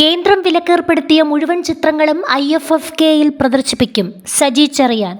കേന്ദ്രം വിലക്കേർപ്പെടുത്തിയ മുഴുവൻ ചിത്രങ്ങളും ഐ എഫ് എഫ് കെയിൽ പ്രദർശിപ്പിക്കും. സജി ചെറിയാൻ.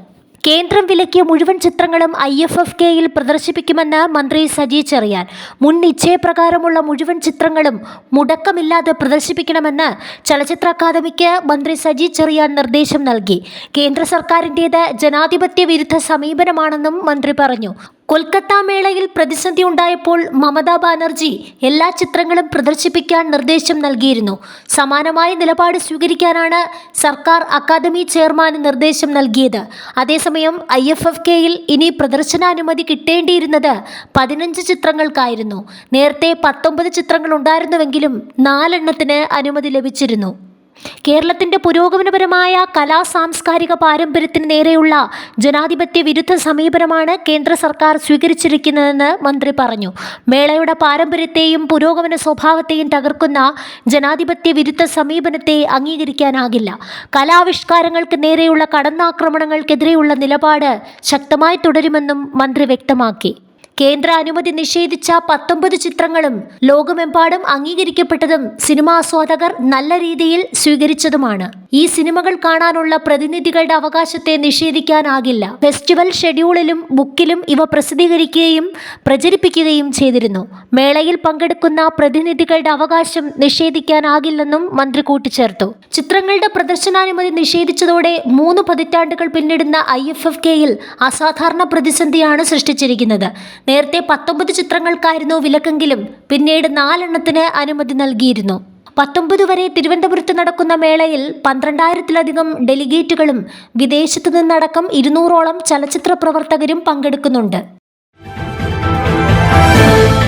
കേന്ദ്രം വിലക്കിയ മുഴുവൻ ചിത്രങ്ങളും ഐ എഫ് എഫ് കെയിൽ പ്രദർശിപ്പിക്കുമെന്ന് മന്ത്രി സജി ചെറിയാൻ. മുൻ നിശ്ചയപ്രകാരമുള്ള മുഴുവൻ ചിത്രങ്ങളും മുടക്കമില്ലാതെ പ്രദർശിപ്പിക്കണമെന്ന് ചലച്ചിത്ര അക്കാദമിക്ക് മന്ത്രി സജി ചെറിയാൻ നിർദ്ദേശം നൽകി. കേന്ദ്ര സർക്കാരിന്റേത് ജനാധിപത്യ വിരുദ്ധ സമീപനമാണെന്നും മന്ത്രി പറഞ്ഞു. കൊൽക്കത്ത മേളയിൽ പ്രതിസന്ധി ഉണ്ടായപ്പോൾ മമതാ ബാനർജി എല്ലാ ചിത്രങ്ങളും പ്രദർശിപ്പിക്കാൻ നിർദ്ദേശം നൽകിയിരുന്നു. സമാനമായ നിലപാട് സ്വീകരിക്കാനാണ് സർക്കാർ അക്കാദമി ചെയർമാന് നിർദ്ദേശം നൽകിയത്. അതേസമയം ഐ എഫ് എഫ് കെയിൽ ഇനി പ്രദർശനാനുമതി കിട്ടേണ്ടിയിരുന്നത് പതിനഞ്ച് ചിത്രങ്ങൾക്കായിരുന്നു. നേരത്തെ പത്തൊമ്പത് ചിത്രങ്ങൾ ഉണ്ടായിരുന്നുവെങ്കിലും നാലെണ്ണത്തിന് അനുമതി ലഭിച്ചിരുന്നു. കേരളത്തിന്റെ പുരോഗമനപരമായ കലാ സാംസ്കാരിക പാരമ്പര്യത്തിന് നേരെയുള്ള ജനാധിപത്യ വിരുദ്ധ സമീപനമാണ് കേന്ദ്ര സർക്കാർ സ്വീകരിച്ചിരിക്കുന്നതെന്ന് മന്ത്രി പറഞ്ഞു. മേളയുടെ പാരമ്പര്യത്തെയും പുരോഗമന സ്വഭാവത്തെയും തകർക്കുന്ന ജനാധിപത്യ വിരുദ്ധ സമീപനത്തെ അംഗീകരിക്കാനാകില്ല. കലാവിഷ്കാരങ്ങൾക്ക് നേരെയുള്ള കടന്നാക്രമണങ്ങൾക്കെതിരെയുള്ള നിലപാട് ശക്തമായി തുടരുമെന്നും മന്ത്രി വ്യക്തമാക്കി. കേന്ദ്ര അനുമതി നിഷേധിച്ച പത്തൊമ്പത് ചിത്രങ്ങളും ലോകമെമ്പാടും അംഗീകരിക്കപ്പെട്ടതും സിനിമാസ്വാദകർ നല്ല രീതിയിൽ സ്വീകരിച്ചതുമാണ്. ഈ സിനിമകൾ കാണാനുള്ള പ്രതിനിധികളുടെ അവകാശത്തെ നിഷേധിക്കാനാകില്ല. ഫെസ്റ്റിവൽ ഷെഡ്യൂളിലും ബുക്കിലും ഇവ പ്രസിദ്ധീകരിക്കുകയും പ്രചരിപ്പിക്കുകയും ചെയ്തിരുന്നു. മേളയിൽ പങ്കെടുക്കുന്ന പ്രതിനിധികളുടെ അവകാശം നിഷേധിക്കാനാകില്ലെന്നും മന്ത്രി കൂട്ടിച്ചേർത്തു. ചിത്രങ്ങളുടെ പ്രദർശനാനുമതി നിഷേധിച്ചതോടെ മൂന്ന് പതിറ്റാണ്ടുകൾ പിന്നിടുന്ന ഐ എഫ് എഫ് കെയിൽ അസാധാരണ പ്രതിസന്ധിയാണ് സൃഷ്ടിച്ചിരിക്കുന്നത്. നേരത്തെ പത്തൊമ്പത് ചിത്രങ്ങൾക്കായിരുന്നു വിലക്കെങ്കിലും പിന്നീട് നാലെണ്ണത്തിന് അനുമതി നൽകിയിരുന്നു. പത്തൊമ്പത് വരെ തിരുവനന്തപുരത്ത് നടക്കുന്ന മേളയിൽ പന്ത്രണ്ടായിരത്തിലധികം ഡെലിഗേറ്റുകളും വിദേശത്തു നിന്നടക്കം ഇരുന്നൂറോളം ചലച്ചിത്ര പ്രവർത്തകരും പങ്കെടുക്കുന്നുണ്ട്.